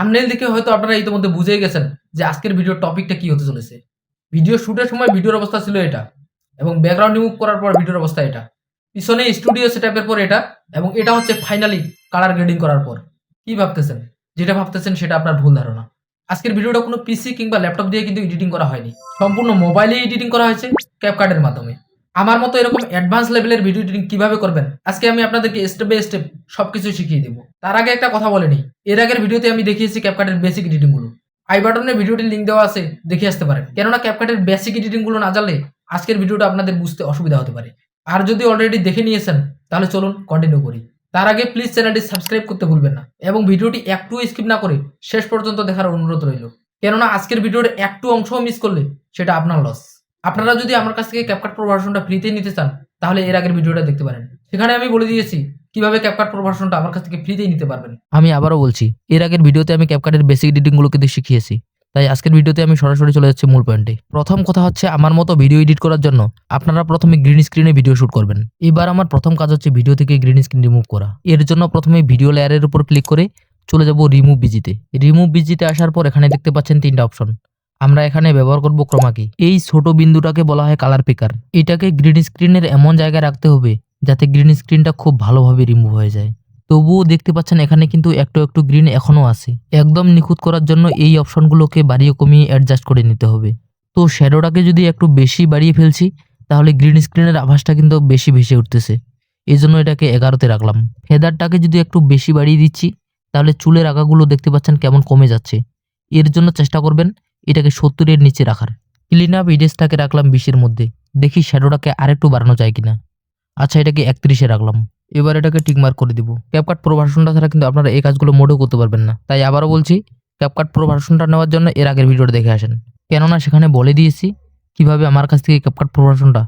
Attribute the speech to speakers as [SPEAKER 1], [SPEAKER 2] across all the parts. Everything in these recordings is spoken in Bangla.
[SPEAKER 1] থাম্বনেল দেখে হয়তো আপনারা ইতিমধ্যে বুঝেই গেছেন যে আজকের ভিডিওর টপিকটা কি হতে চলেছে। ভিডিও শুটের সময় ভিডিওর অবস্থা ছিল এটা এবং ব্যাকগ্রাউন্ড রিমুভ করার পর ভিডিওর অবস্থা এটা। পিছনে স্টুডিও সেটআপের পর এটা এবং এটা হচ্ছে ফাইনালি কালার গ্রেডিং করার পর। কি ভাবতেছেন? যেটা ভাবতেছেন সেটা আপনার ভুল ধারণা। আজকের ভিডিওটা কোনো পিসি কিংবা ল্যাপটপ দিয়ে কিন্তু এডিটিং করা হয়নি। সম্পূর্ণ মোবাইলে এডিটিং করা হয়েছে ক্যাপকার্ডের মাধ্যমে। আমার মতো এরকম অ্যাডভান্স লেভেলের ভিডিও এডিটিং কীভাবে করবেন? আজকে আমি আপনাদেরকে স্টেপ বাই স্টেপ সবকিছু শিখিয়ে দেবো। তার আগে একটা কথা বলে নিই। এর আগের ভিডিওতে আমি দেখিয়েছি ক্যাপকার্ডের বেসিক এডিটিংগুলো। আই বাটনে ভিডিওটির লিঙ্ক দেওয়া আছে, দেখে আসতে পারেন। কেননা ক্যাপকার্টের বেসিক এডিটিংগুলো না জানলে আজকের ভিডিওটা আপনাদের বুঝতে অসুবিধা হতে পারে। আর যদি অলরেডি দেখে নিয়েছেন, তাহলে চলুন কন্টিনিউ করি। তার আগে প্লিজ চ্যানেলটি সাবস্ক্রাইব করতে ভুলবেন না এবং ভিডিওটি একটু স্কিপ না করে শেষ পর্যন্ত দেখার অনুরোধ রইল। কেননা আজকের ভিডিওর একটু অংশও মিস করলে সেটা আপনার লস আপনারা যদি আমার কাছ থেকে ক্যাপকাট প্রো ভার্সনটা ফ্রিতে নিতে চান, তাহলে এর আগের ভিডিওটা দেখতে পারেন। সেখানে আমি বলে দিয়েছি, কীভাবে ক্যাপকাট প্রো ভার্সনটা আমার কাছ থেকে ফ্রিতেই নিতে পারবেন।
[SPEAKER 2] আমি আবারও বলছি, এর আগের ভিডিওতে আমি ক্যাপকাটের বেসিক এডিটিংগুলো কিন্তু শিখিয়েছি, তাই আজকের ভিডিওতে আমি সরাসরি চলে যাচ্ছি মূল পয়েন্টে প্রথম কথা হচ্ছে, আমার মতো ভিডিও এডিট করার জন্য আপনারা প্রথমে গ্রিন স্ক্রিনে ভিডিও শুট করবেন। এবার আমার প্রথম কাজ হচ্ছে ভিডিও থেকে গ্রিন স্ক্রিন রিমুভ করা। এর জন্য প্রথমে ভিডিও লেয়ারের উপর ক্লিক করে চলে যাব রিমুভ বিজিতে রিমুভ বিজিতে আসার পর এখানে দেখতে পাচ্ছেন তিনটা অপশন আমরা এখানে ব্যবহার করব ক্রমাকি এই ছোট বিন্দুটাকে বলা হয় কালার পিকার এটাকে গ্রিন স্ক্রিনের এমন জায়গায় রাখতে হবে, যাতে গ্রিন স্ক্রিনটা খুব ভালোভাবে রিমুভ হয়ে যায়। তবুও দেখতে পাচ্ছেন এখানে কিন্তু একটু একটু গ্রিন এখনও আছে। একদম নিখুঁত করার জন্য এই অপশনগুলোকে বাড়িয়ে কমিয়ে অ্যাডজাস্ট করে নিতে হবে। তো শ্যাডোটাকে যদি একটু বেশি বাড়িয়ে ফেলছি, তাহলে গ্রিন স্ক্রিনের আভাসটা কিন্তু বেশি ভেসে উঠতেছে। এই জন্য এটাকে এগারোতে রাখলাম। ফেদারটাকে যদি একটু বেশি বাড়িয়ে দিচ্ছি, তাহলে চুলের আগাগুলো দেখতে পাচ্ছেন কেমন কমে যাচ্ছে। এর জন্য চেষ্টা করবেন এটাকে সত্তরের নিচে রাখার। ক্লিন আপ ইডেসটাকে রাখলাম বিশের মধ্যে। দেখি শ্যাডোটাকে আরেকটু বাড়ানো যায় কিনা। আচ্ছা এটাকে একত্রিশে রাখলাম। এবার এটাকে টিকমার্ক করে দিব। ক্যাপকাট প্রো ভার্সনটা ছাড়া কিন্তু আপনারা এই কাজগুলো মোটেও করতে পারবেন না। তাই আবারও বলছি ক্যাপকাট প্রো ভার্সনটা নেওয়ার জন্য এর আগের ভিডিওটা দেখে আসেন। কেননা সেখানে বলে দিয়েছি, কীভাবে আমার কাছ থেকে ক্যাপকাট প্রো ভার্সনটা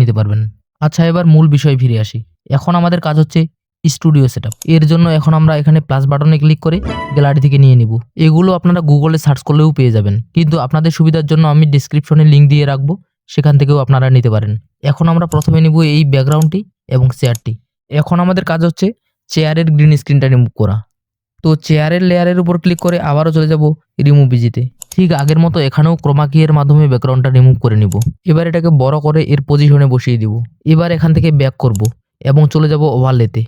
[SPEAKER 2] নিতে পারবেন। আচ্ছা এবার মূল বিষয়ে ফিরে আসি। এখন আমাদের কাজ হচ্ছে স্টুডিও সেট এর জন্য এখন আমরা এখানে প্লাস বাটনে ক্লিক করে গ্যালারি থেকে নিয়ে নিব। এগুলো আপনারা গুগলে সার্চ করলেও পেয়ে যাবেন। কিন্তু আপনাদের সুবিধার জন্য আমি ডিসক্রিপশনে লিঙ্ক দিয়ে রাখব, সেখান থেকেও আপনারা নিতে পারেন। এখন আমরা প্রথমে নিব এই ব্যাকগ্রাউন্ডটি এবং চেয়ারটি এখন আমাদের কাজ হচ্ছে চেয়ারের গ্রিন স্ক্রিনটা রিমুভ করা। তো চেয়ারের লেয়ারের উপর ক্লিক করে আবারও চলে যাব রিমুভ বিজিতে ঠিক আগের মতো এখানেও ক্রোমাকি মাধ্যমে ব্যাকগ্রাউন্ডটা রিমুভ করে নিব। এবার এটাকে বড় করে এর পজিশনে বসিয়ে দিব। এবার এখান থেকে ব্যাক করব এবং চলে যাব ওভারলেতে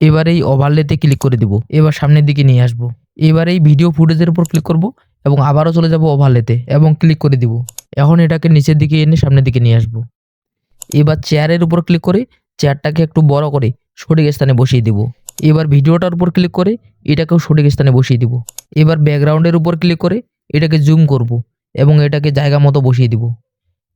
[SPEAKER 2] এবার এই ওভারলেতে ক্লিক করে দিব। এবার সামনের দিকে নিয়ে আসব। এবার এই ভিডিও ফুটেজের উপর ক্লিক করব এবং আবারও চলে যাব ওভারলেতে এবং ক্লিক করে দিব। এখন এটাকে নিচের দিকে এনে সামনের দিকে নিয়ে আসব। এবার চেয়ারের উপর ক্লিক করে চেয়ারটাকে একটু বড় করে সঠিক স্থানে বসিয়ে দিব। এবার ভিডিওটার উপর ক্লিক করে এটাকেও সঠিক স্থানে বসিয়ে দিব। এবার ব্যাকগ্রাউন্ডের উপর ক্লিক করে এটাকে জুম করব এবং এটাকে জায়গা মতো বসিয়ে দিব।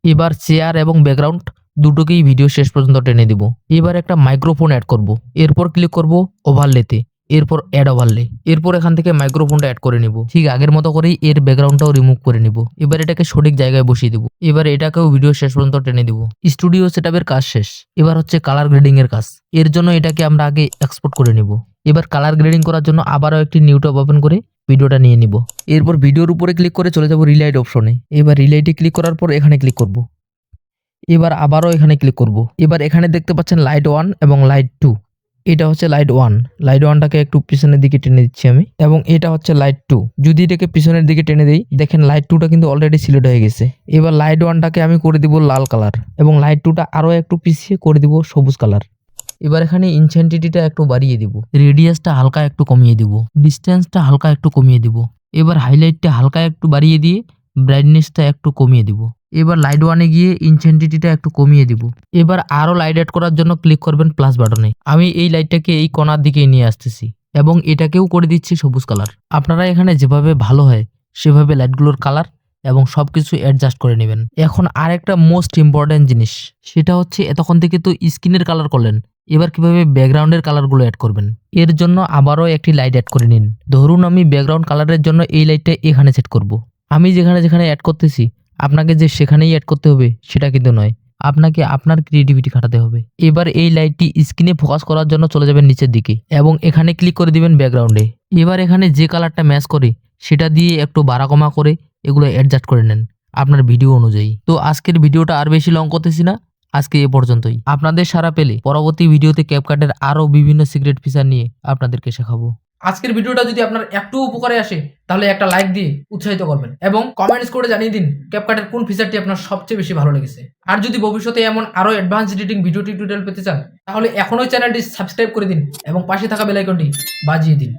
[SPEAKER 2] এবার চেয়ার এবং ব্যাকগ্রাউন্ড দুটোকেই ভিডিও শেষ পর্যন্ত টেনে দিব। এবার একটা মাইক্রোফোন অ্যাড করব। এরপর ক্লিক করব ওভারলেতে এরপর অ্যাড ওভারলে এরপর এখান থেকে মাইক্রোফোনটা অ্যাড করে নিব। ঠিক আগের মতো করেই এর ব্যাকগ্রাউন্ডটাও রিমুভ করে নিব। এবার এটাকে সঠিক জায়গায় বসিয়ে দিব। এবার এটাকেও ভিডিও শেষ পর্যন্ত টেনে দিব। স্টুডিও সেটআপের কাজ শেষ। এবার হচ্ছে কালার গ্রেডিং এর কাজ। এর জন্য এটাকে আমরা আগে এক্সপোর্ট করে নিব। এবার কালার গ্রেডিং করার জন্য আবারও একটি নিউ ট্যাব ওপেন করে ভিডিওটা নিয়ে নিব। এরপর ভিডিওর উপরে ক্লিক করে চলে যাব রিলাইট অপশনে এবার রিলাইটে ক্লিক করার পর এখানে ক্লিক করব। এবার আবারও এখানে ক্লিক করব। এবার এখানে দেখতে পাচ্ছেন লাইট ওয়ান এবং লাইট টু এটা হচ্ছে লাইট ওয়ান লাইট ওয়ানটাকে একটু পিছনের দিকে টেনে দিচ্ছি আমি। এবং এটা হচ্ছে লাইট টু যদি এটাকে পিছনের দিকে টেনে দিই, দেখেন লাইট টুটা কিন্তু অলরেডি সিলেক্ট হয়ে গেছে। এবার লাইট ওয়ানটাকে আমি করে দিব লাল কালার এবং লাইট টুটা আরও একটু পিছিয়ে করে দিব সবুজ কালার এবার এখানে ইনসেন্টিটিটা একটু বাড়িয়ে দিব। রেডিয়াসটা হালকা একটু কমিয়ে দিব। ডিস্টেন্সটা হালকা একটু কমিয়ে দিব। এবার হাইলাইটটা হালকা একটু বাড়িয়ে দিয়ে ব্রাইটনেসটা একটু কমিয়ে দিব। এবার লাইট ওয়ানে গিয়ে ইনসেন্টিটিটা একটু কমিয়ে দিব। এবার আরও লাইট অ্যাড করার জন্য ক্লিক করবেন প্লাস বাটনে আমি এই লাইটটাকে এই কোণার দিকে নিয়ে আসতেছি এবং এটাকেও করে দিচ্ছি সবুজ কালার আপনারা এখানে যেভাবে ভালো হয়, সেভাবে লাইটগুলোর কালার এবং সব কিছু অ্যাডজাস্ট করে নেবেন। এখন আরেকটা মোস্ট ইম্পর্ট্যান্ট জিনিস, সেটা হচ্ছে এতক্ষণ থেকে তো স্কিনের কালার করলেন, এবার কীভাবে ব্যাকগ্রাউন্ডের কালারগুলো অ্যাড করবেন? এর জন্য আবারও একটি লাইট অ্যাড করে নিন। ধরুন আমি ব্যাকগ্রাউন্ড কালারের জন্য এই লাইটটা এখানে সেট করব। আমি যেখানে যেখানে অ্যাড করতেছি আপনাকে যে সেখানেই অ্যাড করতে হবে, সেটা কিন্তু নয়। আপনাকে আপনার ক্রিয়েটিভিটি খাটাতে হবে। এবার এই লাইটটি স্ক্রিনে ফোকাস করার জন্য চলে যাবেন নিচের দিকে এবং এখানে ক্লিক করে দিবেন ব্যাকগ্রাউন্ডে এবার এখানে যে কালারটা ম্যাচ করে, সেটা দিয়ে একটু বাড়া কমা করে এগুলো অ্যাডজাস্ট করে নেন আপনার ভিডিও অনুযায়ী। তো আজকের ভিডিওটা আর বেশি লং করতেছি না। আজকে এ পর্যন্তই। আপনাদের সারা পেলে পরবর্তী ভিডিওতে ক্যাপকাটের আরও বিভিন্ন সিক্রেট ফিচার নিয়ে আপনাদেরকে শেখাবো।
[SPEAKER 1] আজকের ভিডিওটা যদি আপনার একটু উপকারে আসে, তাহলে একটা লাইক দিয়ে উৎসাহিত করবেন এবং কমেন্টস করে জানিয়ে দিন ক্যাপকাটের কোন ফিচারটি আপনার সবচেয়ে বেশি ভালো লেগেছে। আর যদি ভবিষ্যতে এমন আরও অ্যাডভান্স এডিটিং ভিডিও টিউটোরিয়াল পেতে চান, তাহলে এখনই চ্যানেলটি সাবস্ক্রাইব করে দিন এবং পাশে থাকা বেলাইকনটি বাজিয়ে দিন।